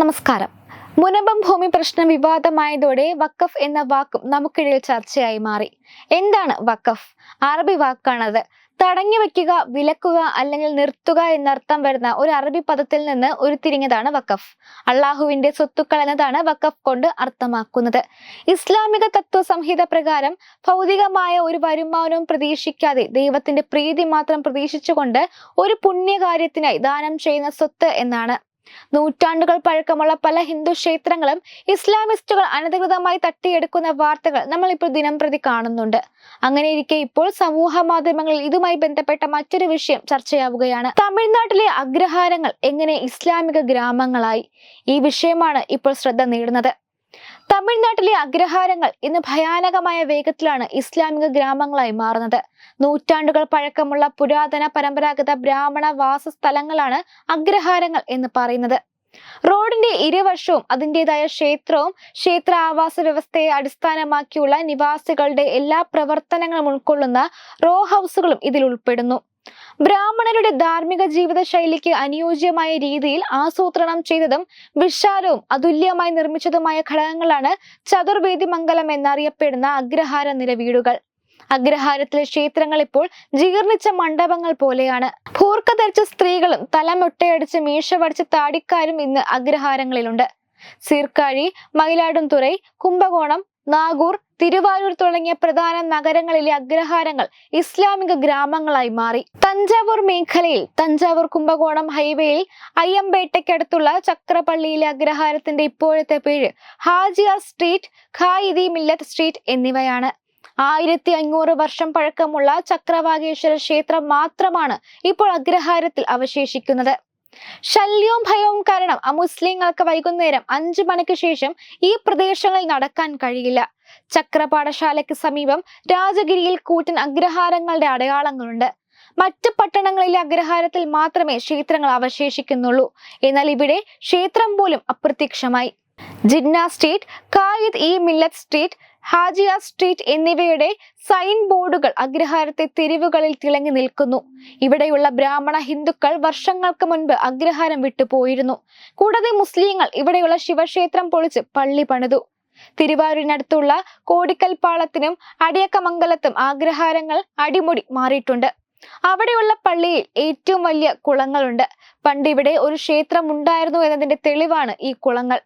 നമസ്കാരം മുനമ്പം ഭൂമി പ്രശ്നം വിവാദമായതോടെ വക്കഫ് എന്ന വാക്കും നമുക്കിടയിൽ ചർച്ചയായി മാറി എന്താണ് വക്കഫ് അറബി വാക്കാണത് തടഞ്ഞു വെക്കുക വിലക്കുക അല്ലെങ്കിൽ നിർത്തുക എന്നർത്ഥം വരുന്ന ഒരു അറബി പദത്തിൽ നിന്ന് ഉരുത്തിരിഞ്ഞതാണ് വക്കഫ് അള്ളാഹുവിന്റെ സ്വത്തുക്കൾ എന്നതാണ് വക്കഫ് കൊണ്ട് അർത്ഥമാക്കുന്നത് ഇസ്ലാമിക തത്വ സംഹിത പ്രകാരം ഭൗതികമായ ഒരു വരുമാനവും പ്രതീക്ഷിക്കാതെ ദൈവത്തിന്റെ പ്രീതി മാത്രം പ്രതീക്ഷിച്ചുകൊണ്ട് ഒരു പുണ്യകാര്യത്തിനായി ദാനം ചെയ്യുന്ന സ്വത്ത് എന്നാണ് നൂറ്റാണ്ടുകൾ പഴക്കമുള്ള പല ഹിന്ദു ക്ഷേത്രങ്ങളും ഇസ്ലാമിസ്റ്റുകൾ അനധികൃതമായി തട്ടിയെടുക്കുന്ന വാർത്തകൾ നമ്മൾ ഇപ്പോൾ ദിനംപ്രതി കാണുന്നുണ്ട് അങ്ങനെയിരിക്കെ ഇപ്പോൾ സമൂഹ മാധ്യമങ്ങളിൽ ഇതുമായി ബന്ധപ്പെട്ട മറ്റൊരു വിഷയം ചർച്ചയാവുകയാണ് തമിഴ്നാട്ടിലെ അഗ്രഹാരങ്ങൾ എങ്ങനെ ഇസ്ലാമിക ഗ്രാമങ്ങളായി ഈ വിഷയമാണ് ഇപ്പോൾ ശ്രദ്ധ നേടുന്നത് തമിഴ്നാട്ടിലെ അഗ്രഹാരങ്ങൾ ഇന്ന് ഭയാനകമായ വേഗത്തിലാണ് ഇസ്ലാമിക ഗ്രാമങ്ങളായി മാറുന്നത് നൂറ്റാണ്ടുകൾ പഴക്കമുള്ള പുരാതന പരമ്പരാഗത ബ്രാഹ്മണ വാസസ്ഥലങ്ങളാണ് അഗ്രഹാരങ്ങൾ എന്ന് പറയുന്നത് റോഡിന്റെ ഇരുവശവും അതിൻ്റെതായ ക്ഷേത്രവും ക്ഷേത്ര ആവാസ വ്യവസ്ഥയെ അടിസ്ഥാനമാക്കിയുള്ള നിവാസികളുടെ എല്ലാ പ്രവർത്തനങ്ങളും ഉൾക്കൊള്ളുന്ന റോ ഹൗസുകളും ഇതിൽ ഉൾപ്പെടുന്നു ബ്രാഹ്മണരുടെ ധാർമ്മിക ജീവിത ശൈലിക്ക് അനുയോജ്യമായ രീതിയിൽ ആസൂത്രണം ചെയ്തതും വിശാലവും അതുല്യമായി നിർമ്മിച്ചതുമായ ഘടകങ്ങളാണ് ചതുർവേദി മംഗലം എന്നറിയപ്പെടുന്ന അഗ്രഹാര നില വീടുകൾ അഗ്രഹാരത്തിലെ ക്ഷേത്രങ്ങൾ ഇപ്പോൾ ജീർണിച്ച മണ്ഡപങ്ങൾ പോലെയാണ് ഭൂർക്ക ധരിച്ച സ്ത്രീകളും തലമൊട്ടയടിച്ച് മീശ വടിച്ച് താടിക്കാരും ഇന്ന് അഗ്രഹാരങ്ങളിലുണ്ട് സീർക്കാഴി മയിലാടുംതുറൈ കുംഭകോണം നാഗൂർ തിരുവാരൂർ തുടങ്ങിയ പ്രധാന നഗരങ്ങളിലെ അഗ്രഹാരങ്ങൾ ഇസ്ലാമിക ഗ്രാമങ്ങളായി മാറി തഞ്ചാവൂർ മേഖലയിൽ തഞ്ചാവൂർ കുംഭകോണം ഹൈവേയിൽ അയ്യമ്പേട്ടയ്ക്കടുത്തുള്ള ചക്രപ്പള്ളിയിലെ അഗ്രഹാരത്തിന്റെ ഇപ്പോഴത്തെ പേര് ഹാജിയ സ്ട്രീറ്റ് ഖായിദി മില്ലത്ത് സ്ട്രീറ്റ് എന്നിവയാണ് ആയിരത്തി അഞ്ഞൂറ് വർഷം പഴക്കമുള്ള ചക്രവാകേശ്വര ക്ഷേത്രം മാത്രമാണ് ഇപ്പോൾ അഗ്രഹാരത്തിൽ അവശേഷിക്കുന്നത് ശല്യവും ഭയവും കാരണം അമുസ്ലിങ്ങൾക്ക് വൈകുന്നേരം അഞ്ചു മണിക്ക് ശേഷം ഈ പ്രദേശങ്ങളിൽ നടക്കാൻ കഴിയില്ല ചക്രപാഠശാലയ്ക്ക് സമീപം രാജഗിരിയിൽ കൂറ്റൻ അഗ്രഹാരങ്ങളുടെ അടയാളങ്ങളുണ്ട് മറ്റ് പട്ടണങ്ങളിലെ അഗ്രഹാരത്തിൽ മാത്രമേ ക്ഷേത്രങ്ങൾ അവശേഷിക്കുന്നുള്ളൂ എന്നാൽ ഇവിടെ ക്ഷേത്രം പോലും അപ്രത്യക്ഷമായി Jinnah street Quaid e Millat street Hajiya street എന്നിവയുടെ സൈൻ ബോർഡുകൾ അഗ്രഹാരത്തെ തെരുവുകളിൽ തിളങ്ങി നിൽക്കുന്നു ഇവിടെയുള്ള ബ്രാഹ്മണ ഹിന്ദുക്കൾ വർഷങ്ങൾക്ക് മുൻപ് അഗ്രഹാരം വിട്ടുപോയിരുന്നു കൂടാതെ മുസ്ലിങ്ങൾ ഇവിടെയുള്ള ശിവക്ഷേത്രം പൊളിച്ച് പള്ളി പണിതു തിരുവാരൂരിനടുത്തുള്ള കോടിക്കൽപ്പാളത്തിനും അടിയക്കമംഗലത്തും ആഗ്രഹാരങ്ങൾ അടിമുടി മാറിയിട്ടുണ്ട് അവിടെയുള്ള പള്ളിയിൽ ഏറ്റവും വലിയ കുളങ്ങളുണ്ട് പണ്ട് ഇവിടെ ഒരു ക്ഷേത്രം ഉണ്ടായിരുന്നു എന്നതിന്റെ തെളിവാണ് ഈ കുളങ്ങൾ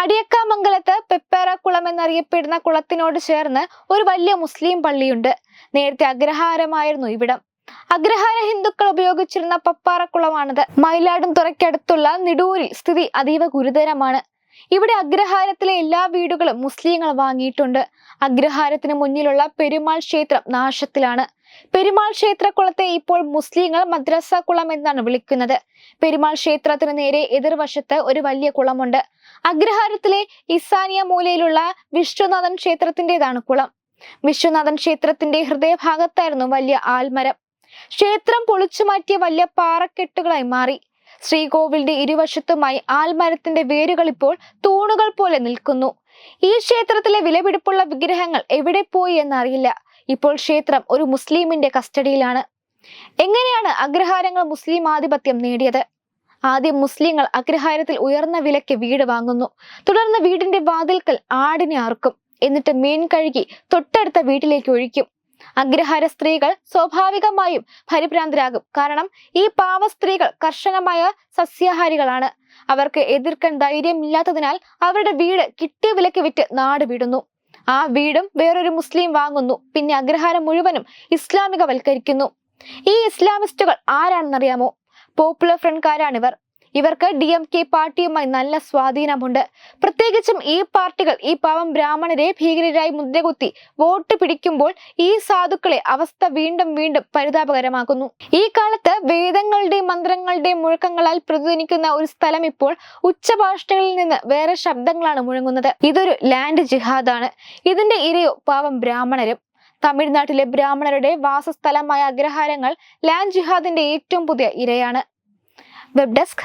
അടിയക്കാമംഗലത്ത് കുളം എന്നറിയപ്പെടുന്ന കുളത്തിനോട് ചേർന്ന് ഒരു വലിയ മുസ്ലിം പള്ളിയുണ്ട് നേരത്തെ അഗ്രഹാരമായിരുന്നു ഇവിടം അഗ്രഹാര ഹിന്ദുക്കൾ ഉപയോഗിച്ചിരുന്ന പപ്പാറക്കുളമാണിത് മയിലാടും തുറയ്ക്കടുത്തുള്ള നിടൂരിൽ സ്ഥിതി അതീവ ഗുരുതരമാണ് ഇവിടെ അഗ്രഹാരത്തിലെ എല്ലാ വീടുകളും മുസ്ലിങ്ങൾ വാങ്ങിയിട്ടുണ്ട് അഗ്രഹാരത്തിന് മുന്നിലുള്ള പെരുമാൾ ക്ഷേത്രം നാശത്തിലാണ് പെരുമാൾ ക്ഷേത്രക്കുളത്തെ ഇപ്പോൾ മുസ്ലിങ്ങൾ മദ്രസ കുളം എന്നാണ് വിളിക്കുന്നത് പെരുമാൾ ക്ഷേത്രത്തിന് നേരെ എതിർവശത്ത് ഒരു വലിയ കുളമുണ്ട് അഗ്രഹാരത്തിലെ ഇസാനിയ മൂലയിലുള്ള വിഷ്ണുനാഥൻ ക്ഷേത്രത്തിൻ്റെതാണ് കുളം വിശ്വനാഥൻ ക്ഷേത്രത്തിന്റെ ഹൃദയഭാഗത്തായിരുന്നു വലിയ ആൽമരം ക്ഷേത്രം പൊളിച്ചു മാറ്റിയ വലിയ പാറക്കെട്ടുകളായി മാറി ശ്രീകോവിലിന്റെ ഇരുവശത്തുമായി ആൽമരത്തിന്റെ വേരുകൾ ഇപ്പോൾ തൂണുകൾ പോലെ നിൽക്കുന്നു ഈ ക്ഷേത്രത്തിലെ വിലപിടിപ്പുള്ള വിഗ്രഹങ്ങൾ എവിടെ പോയി എന്നറിയില്ല ഇപ്പോൾ ക്ഷേത്രം ഒരു മുസ്ലിമിന്റെ കസ്റ്റഡിയിലാണ് എങ്ങനെയാണ് അഗ്രഹാരങ്ങൾ മുസ്ലിം ആധിപത്യം നേടിയത് ആദ്യം മുസ്ലിങ്ങൾ അഗ്രഹാരത്തിൽ ഉയർന്ന വിലയ്ക്ക് വീട് വാങ്ങുന്നു തുടർന്ന് വീടിന്റെ വാതിൽക്കൽ ആടിനെ അറുക്കും എന്നിട്ട് മീൻ കഴുകി തൊട്ടടുത്ത വീട്ടിലേക്ക് ഒഴിക്കും അഗ്രഹാര സ്ത്രീകൾ സ്വാഭാവികമായും പരിഭ്രാന്തരാകും കാരണം ഈ പാവ സ്ത്രീകൾ കർശനമായ സസ്യാഹാരികളാണ് അവർക്ക് എതിർക്കാൻ ധൈര്യമില്ലാത്തതിനാൽ അവരുടെ വീട് കിട്ടിയ വിലക്ക് വിറ്റ് നാട് വിടുന്നു ആ വീടും വേറൊരു മുസ്ലിം വാങ്ങുന്നു പിന്നെ അഗ്രഹാരം മുഴുവനും ഇസ്ലാമികവൽക്കരിക്കുന്നു ഈ ഇസ്ലാമിസ്റ്റുകൾ ആരാണെന്നറിയാമോ പോപ്പുലർ ഫ്രണ്ട്കാരാണിവർ ഇവർക്ക് ഡി എം കെ പാർട്ടിയുമായി നല്ല സ്വാധീനമുണ്ട് പ്രത്യേകിച്ചും ഈ പാർട്ടികൾ ഈ പാവം ബ്രാഹ്മണരെ ഭീകരരായി മുദ്രകുത്തി വോട്ട് പിടിക്കുമ്പോൾ ഈ സാധുക്കളെ അവസ്ഥ വീണ്ടും വീണ്ടും പരിതാപകരമാക്കുന്നു ഈ കാലത്ത് വേദങ്ങളുടെയും മന്ത്രങ്ങളുടെയും മുഴക്കങ്ങളാൽ പ്രതിധ്വനിക്കുന്ന ഒരു സ്ഥലം ഇപ്പോൾ ഉച്ചഭാഷകളിൽ നിന്ന് വേറെ ശബ്ദങ്ങളാണ് മുഴങ്ങുന്നത് ഇതൊരു ലാൻഡ് ജിഹാദാണ് ഇതിന്റെ ഇരയോ പാവം ബ്രാഹ്മണരും തമിഴ്നാട്ടിലെ ബ്രാഹ്മണരുടെ വാസസ്ഥലമായ അഗ്രഹാരങ്ങൾ ലാൻഡ് ജിഹാദിന്റെ ഏറ്റവും പുതിയ ഇരയാണ് വെബ് ഡെസ്ക്